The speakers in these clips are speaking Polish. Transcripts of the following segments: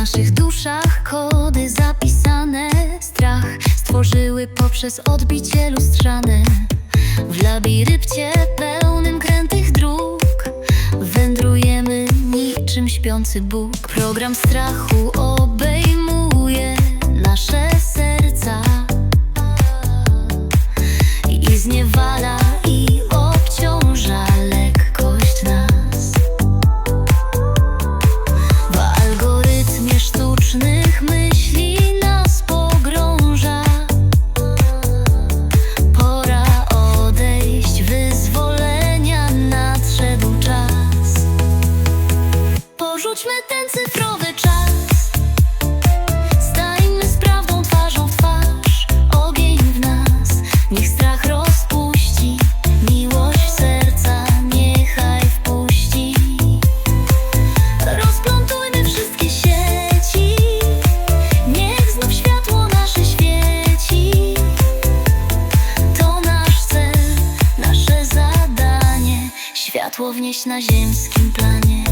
naszych duszach kody zapisane. Strach stworzyły poprzez odbicie lustrzane. W labiryncie pełnym krętych dróg Wędrujemy niczym śpiący Bóg. Program strachu obejmuje nasze serca I zniewala Porzućmy ten cyfrowy czas. Stańmy z prawdą twarzą w twarz. Ogień w nas, niech strach rozpuści. Miłość serca niechaj wpuści. Rozplątujmy wszystkie sieci. Niech znów światło nasze świeci. To nasz cel, nasze zadanie. Światło wnieść na ziemskim planie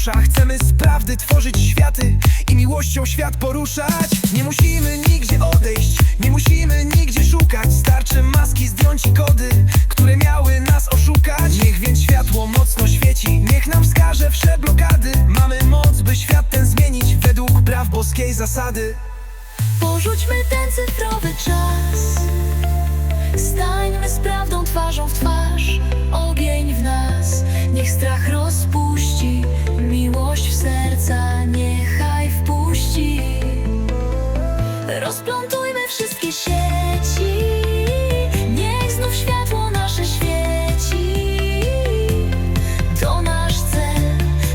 wzrusza Chcemy z prawdy tworzyć światy i miłością świat poruszać. Nie musimy nigdzie odejść, nie musimy nigdzie szukać. Starczy maski zdjąć i kody, które miały nas oszukać. Niech więc światło mocno świeci, niech nam wskaże wsze blokady. Mamy moc, by świat ten zmienić według praw boskiej zasady. Porzućmy ten cyfrowy czas. Stańmy z prawdą twarzą w twarz. Ogień w nas. Niech strach rozpuści Rozplątujmy wszystkie sieci. Niech znów światło nasze świeci. To nasz cel,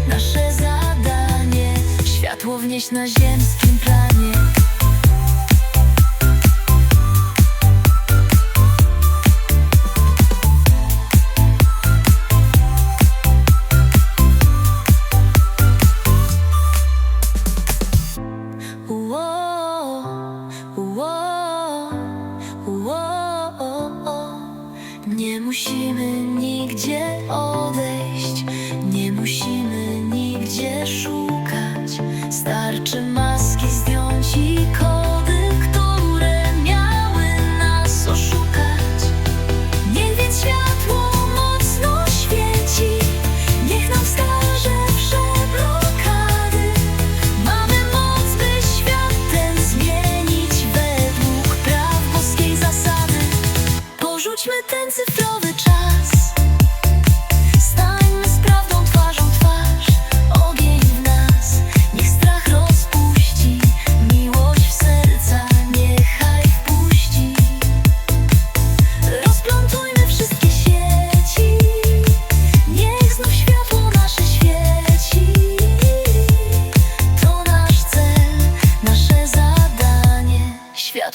nasze zadanie. Światło wnieść na ziemskim planie musimy nigdzie odejść, nie musimy nigdzie szukać. Starczy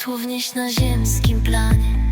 Światło na ziemskim planie